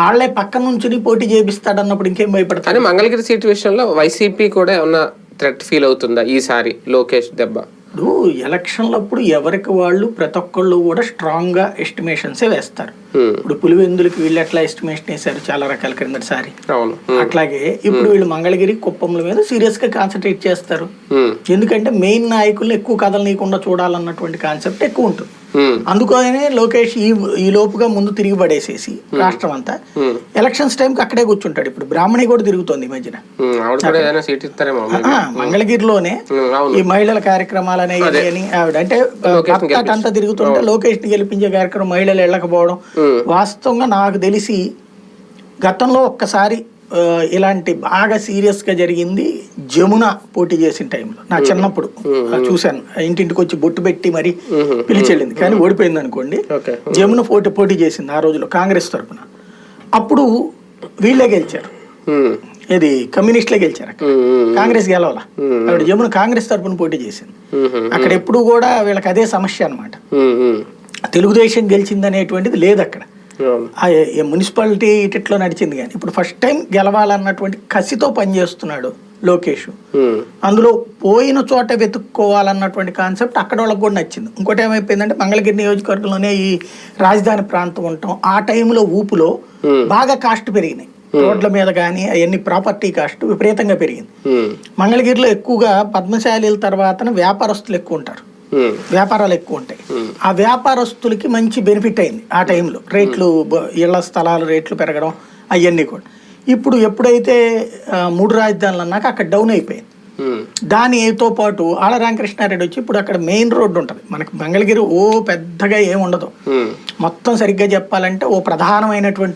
వాళ్ళే పక్క నుంచి పోటీ చేపిస్తాడు అన్నప్పుడు ఇంకేం భయపడతారు కానీ మంగళగిరి సీట్ విషయంలో వైసీపీ కూడా ఏమన్నా థ్రెట్ ఫీల్ అవుతుందా ఈసారి లోకేష్ దెబ్బ ఇప్పుడు ఎలక్షన్లప్పుడు ఎవరికి వాళ్ళు ప్రతి ఒక్కళ్ళు కూడా స్ట్రాంగ్గా ఎస్టిమేషన్సే వేస్తారు. ఇప్పుడు పులివెందులకి వీళ్ళు ఎట్లా ఎస్టిమేషన్ వేశారు చాలా రకాల క్రిందటిసారి. అట్లాగే ఇప్పుడు వీళ్ళు మంగళగిరి కుప్పంల మీద సీరియస్గా కాన్సన్ట్రేట్ చేస్తారు. ఎందుకంటే మెయిన్ నాయకులు ఎక్కువ కథలు నీకుండా చూడాలన్నటువంటి కాన్సెప్ట్ ఎక్కువ ఉంటుంది. అందుకనే లోకేష్ ఈ ఈ లోపుగా ముందు తిరిగి పడేసేసి రాష్ట్రం అంతా. ఎలక్షన్స్ టైంకి అక్కడే కూర్చుంటాడు. ఇప్పుడు బ్రాహ్మణి కూడా తిరుగుతోంది ఈ మధ్యన. ఇస్తారేమో ఆ, మంగళగిరిలోనే ఈ మహిళల కార్యక్రమాలు అనేవి అని ఆవిడ అంటే అంతా తిరుగుతుంటే లోకేష్ని గెలిపించే కార్యక్రమం మహిళలు వెళ్ళకపోవడం. వాస్తవంగా నాకు తెలిసి గతంలో ఒక్కసారి ఇలాంటి బాగా సీరియస్గా జరిగింది జమున పోటీ చేసిన టైంలో. నా చిన్నప్పుడు చూశాను. ఇంటింటికి వచ్చి బొట్టు పెట్టి మరి పిలిచెళ్ళింది. కానీ ఓడిపోయింది అనుకోండి. జమున పోటీ పోటీ చేసింది ఆ రోజులో కాంగ్రెస్ తరపున. అప్పుడు వీళ్ళే గెలిచారు. ఇది కమ్యూనిస్టులే గెలిచారు అక్కడ. కాంగ్రెస్ గెలవాల? ఆవిడ జమున కాంగ్రెస్ తరపున పోటీ చేసింది. అక్కడ ఎప్పుడు కూడా వీళ్ళకి అదే సమస్య. ఉమ్. తెలుగుదేశం గెలిచింది అనేటువంటిది లేదు అక్కడ. మున్సిపాలిటీ ఇటిట్లో నడిచింది కానీ ఇప్పుడు ఫస్ట్ టైం గెలవాలన్నటువంటి కసితో పనిచేస్తున్నాడు లోకేష్. అందులో పోయిన చోట వెతుక్కోవాలన్నటువంటి కాన్సెప్ట్ అక్కడ వాళ్ళకి కూడా నచ్చింది. ఇంకోటి ఏమైపోయిందంటే మంగళగిరి నియోజకవర్గంలోనే ఈ రాజధాని ప్రాంతం ఉంటాం. ఆ టైంలో ఊపులో బాగా కాస్ట్ పెరిగినాయి. రోడ్ల మీద కానీ అవన్నీ ప్రాపర్టీ కాస్ట్ విపరీతంగా పెరిగింది. మంగళగిరిలో ఎక్కువగా పద్మశాలీల తర్వాత వ్యాపారస్తులు ఎక్కువ ఉంటారు. వ్యాపారాలు ఎక్కువ ఉంటాయి. ఆ వ్యాపారస్తులకి మంచి బెనిఫిట్ అయింది ఆ టైంలో. రేట్లు ఇళ్ళ స్థలాలు రేట్లు పెరగడం అవన్నీ కూడా. ఇప్పుడు ఎప్పుడైతే మూడు రాజధానులు అన్నాక అక్కడ డౌన్ అయిపోయింది. దానితో పాటు ఆళ్ళ రామకృష్ణారెడ్డి వచ్చి ఇప్పుడు అక్కడ మెయిన్ రోడ్డు ఉంటుంది మనకి మంగళగిరి ఓ పెద్దగా ఏమి ఉండదు. మొత్తం సరిగ్గా చెప్పాలంటే ఓ ప్రధానమైనటువంటి